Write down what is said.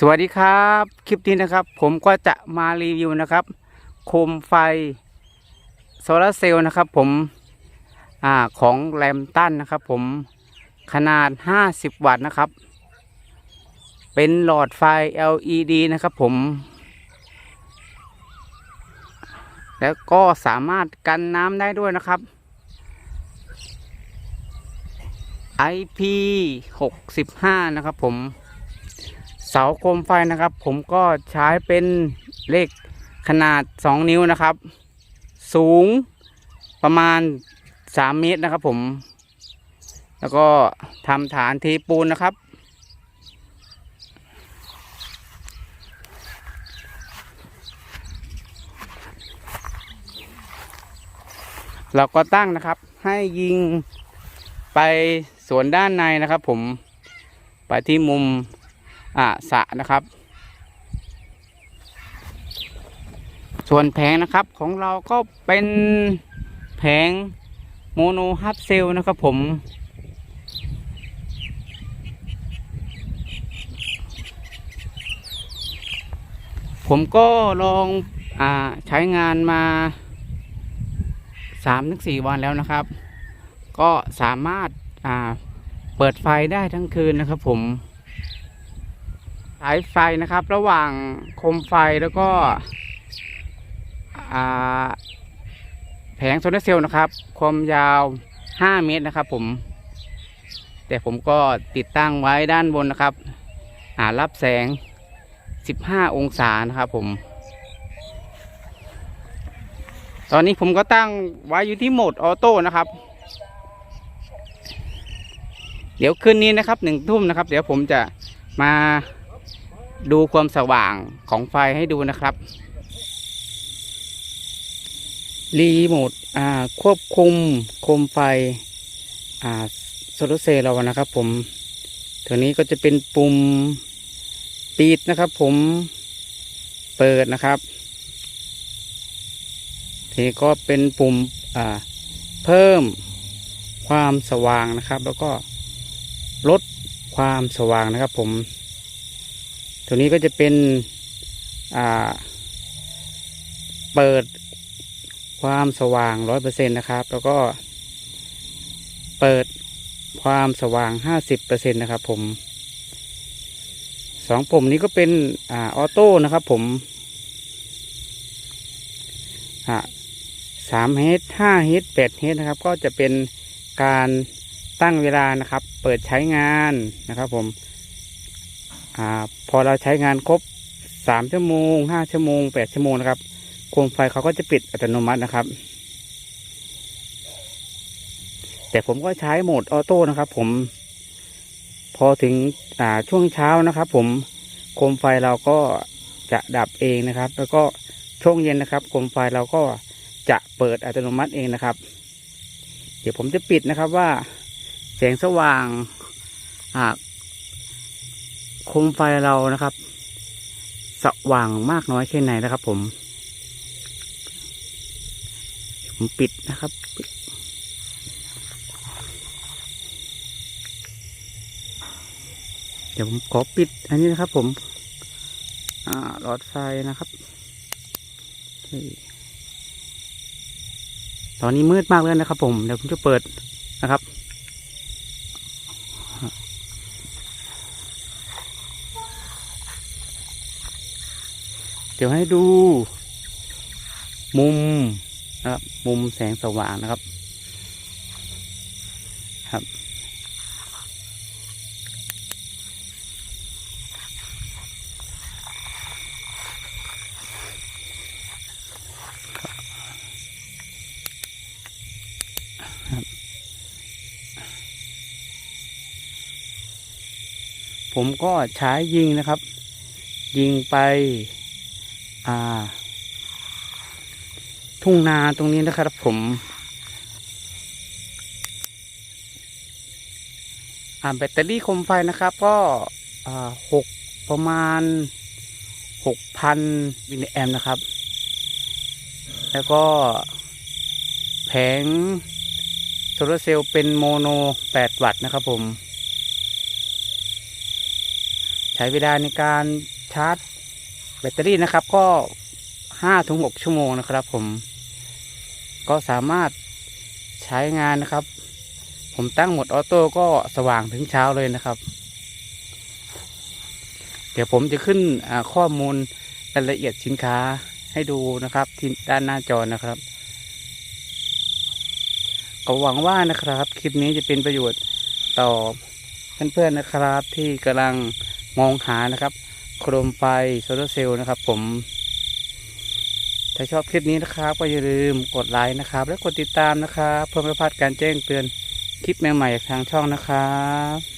สวัสดีครับ คลิปนี้นะครับ ผมก็จะมารีวิวนะครับ โคมไฟโซลาเซลล์นะครับ ผมอของแรมตันนะครับ ผมขนาด 50 วัตต์นะครับ เป็นหลอดไฟ LED นะครับ ผม แล้วก็สามารถกันน้ำได้ด้วยนะครับ IP 65 นะครับผม เสาโคมไฟนะครับ ผมก็ใช้เป็นเลขขนาด 2 นิ้วนะครับ สูงประมาณ 3 เมตรนะครับผม แล้วก็ทำฐานเทปูนนะครับ เราก็ตั้งนะครับให้ยิงไปสวนด้านในนะครับผมไปที่มุม อ่าสระนะครับ ส่วนแผงนะครับของเราก็เป็นแผงโมโนฮับเซลนะครับผมผมก็ลองอาใช้งานมา3-4วันแล้วนะครับ ก็สามารถอ่าเปิดไฟได้ทั้งคืนนะครับผม สายไฟนะครับ ระหว่างโคมไฟแล้วก็แผงโซลาร์เซลล์นะครับ ความยาว 5 เมตรนะครับ ผม แต่ผมก็ติดตั้งไว้ด้านบนนะครับอ่ารับแสง 15 องศานะครับผม ตอนนี้ผมก็ตั้งไว้อยู่ที่โหมดออโต้นะครับ เดี๋ยวคืนนี้นะครับหนึ่งทุ่มนะครับ เดี๋ยวผมจะมา ดูความสว่างของไฟให้ดูนะครับ รีโมทควบคุมโคมไฟโซลาเซลล์เรานะครับผมตัวนี้ก็จะเป็นปุ่มปิดนะครับ ผมเปิดนะครับทีนี้ก็เป็นปุ่มเพิ่มความสว่างนะครับ แล้วก็ลดความสว่างนะครับผม ตัวนี้ก็จะเป็นเปิดความสว่างร้อยเปอร์เซ็นต์นะครับ แล้วก็ เปิดความสว่างห้าสิบเปอร์เซ็นต์นะครับ ผมสองปุ่มนี้ก็เป็นออโต้นะครับ ผมสามเฮดห้าเฮดแปดเฮดนะครับ ก็จะเป็นการตั้งเวลานะครับ เปิดใช้งานนะครับ ผม พอเราใช้งานครบสามชั่วโมงห้าชั่วโมงแปดชั่วโมงนะครับโคมไฟเขาก็จะปิดอัตโนมัตินะครับ แต่ผมก็ใช้โหมดออโต้นะครับ ผม พอถึงช่วงเช้านะครับ ผมโคมไฟเราก็จะดับเองนะครับ แล้วก็ช่วงเย็นนะครับโคมไฟเราก็จะเปิดอัตโนมัติเองนะครับ เดี๋ยวผมจะปิดนะครับว่าแสงสว่างอ่า โคมไฟเรานะครับ สว่างมากน้อยแค่ไหนนะครับ ผม ผมปิดนะครับเดี๋ยวผมขอปิดอันนี้นะครับ ผมหลอดไฟนะครับตอนนี้มืดมากเลยนะครับ ผมเดี๋ยวผมจะเปิดนะครับ เดี๋ยวให้ดู มุมนะครับ มุมแสงสว่างนะครับ ครับ ผมก็ใช้ยิงนะครับ ยิงไป อ่า ทุ่งนาตรงนี้นะครับผมแบตเตอรี่โคมไฟนะครับ ก็หกประมาณหกพันมิลลิแอมนะครับ แล้วก็แผงโซลาเซลล์เป็นโมโน 8 วัตต์นะครับผม ใช้เวลาในการชาร์จ แบตเตอรี่นะครับก็ห้าถึงหกชั่วโมงนะครับ ผม ก็สามารถใช้งานนะครับ ผมตั้งหมดออโต้ก็สว่างถึงเช้าเลยนะครับ เดี๋ยวผมจะขึ้นข้อมูลรายละเอียดสินค้าให้ดูนะครับ ที่ด้านหน้าจอนะครับก็หวังว่านะครับ คลิปนี้จะเป็นประโยชน์ต่อเพื่อนๆนะครับที่กำลังมองหานะครับ โคมไฟโซลาร์เซลล์นะครับ ผม ถ้าชอบคลิปนี้นะครับ ก็อย่าลืมกดไลค์นะครับ และกดติดตามนะครับ เพื่อไม่พลาดการแจ้งเตือนคลิปใหม่ๆจากทางช่องนะครับ